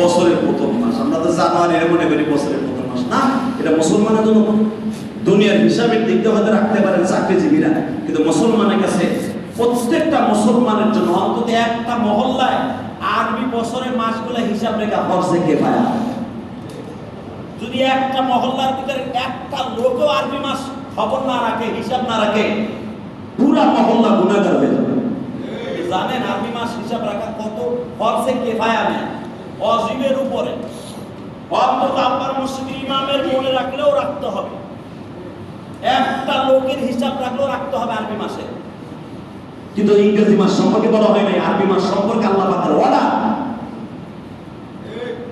বছরের প্রথম মাস। আমরা তো জানুয়ারি মনে করি বছরের প্রথম মাস। না, এটা মুসলমানের জন্য দুনিয়ার হিসাবের দিক দিয়ে হয়তো রাখতে পারেন চাকরিজীবীরা। কিন্তু মুসলমানের কাছে প্রত্যেকটা মুসলমানের জন্য অন্তত একটা মহল্লায় আরবি বছরের মাসগুলো হিসাব রেখা ফরজে কেফায়া। যদি একটা মহল্লার ভিতরে একটা লোকও আরবি মাস খবর না রাখে, হিসাব না রাখে, পুরা মহল্লা গুণাগার হয়ে যাবে। জানেন, আরবি মাস হিসাব রাখা কত ফরজে কেফায়া নেয়? অজিবের উপরে। অন্তত আপনার মসজিদের ইমামের মনে রাখলেও রাখতে হবে। একটা লোকের হিসাব রাখলেও রাখতে হবে আরবি মাসে। কিন্তু ইংরেজি মাস সম্পর্কে বলা হয় নাই। আরবি মাস সম্পর্কে আল্লাহ পাকের অর্ডার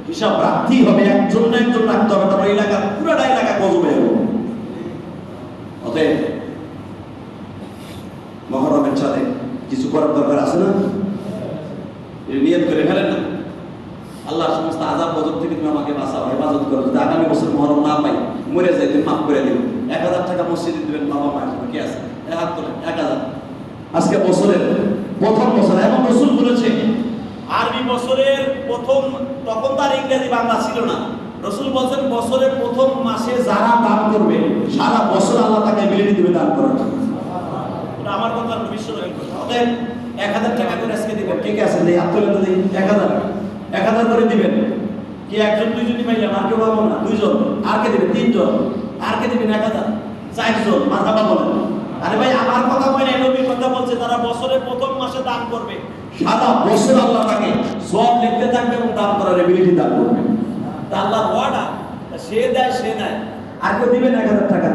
হিসাব রাখতেই হবে। একজন না একজন রাখতে হবে। তারপর এলাকা পুরাটা এলাকা গজবে অতএব মহরমের চাঁদে কিছু করার দরকার আছে না? নিয়ত করে ফেলেন না। আল্লাহ সমস্ত আজাব বজর থেকে তুমি আমাকে বাঁচাও, হেফাজত করো। যদি আগামী বছর মহরম না পাই, মরে যাই, তুমি মাফ করে দিও। এক হাজার টাকা মসজিদে দিবেন বাবা মায়ের জন্য। কি আছে? এক এক হাজার। আজকে বছরের প্রথম বছর এমন রসুল বলেছে, আরবি বছরের প্রথম, তখন তার ইংরেজি বাংলা ছিল না। রসুল বলছেন, বছরের প্রথম মাসে যারা দান করবে, সারা বছর আল্লাহ তাকে এবিলিটি দিবে দান করার জন্য। ওটা আমার কথা না, বিশ্ব অতএব এক হাজার টাকা করে আজকে দিবেন। কে কে আছেন? এই আত্মীয় তো দিই এক হাজার। এক হাজার করে দিবেন। কি একজন দুইজনই পাইলাম আর কেউ পাবো না। দুইজন। আর কে দিবেন? তিনজন। আর কে দিবেন? এক হাজার। চারজন। মাথা পাবো না আরে ভাই আমার কথা বলে নাই নবীর কথা বলছে। তারা বছরের প্রথম মাসে দান করবে। সারা বছর আল্লাহ তাকে সব লিখতে থাকবে এবং দান করার এবিলিটি দান করবে। তা আল্লাহ ওয়ার্ডার সে দেয় সে নেয়। আর কেউ দিবেন এক হাজার টাকা?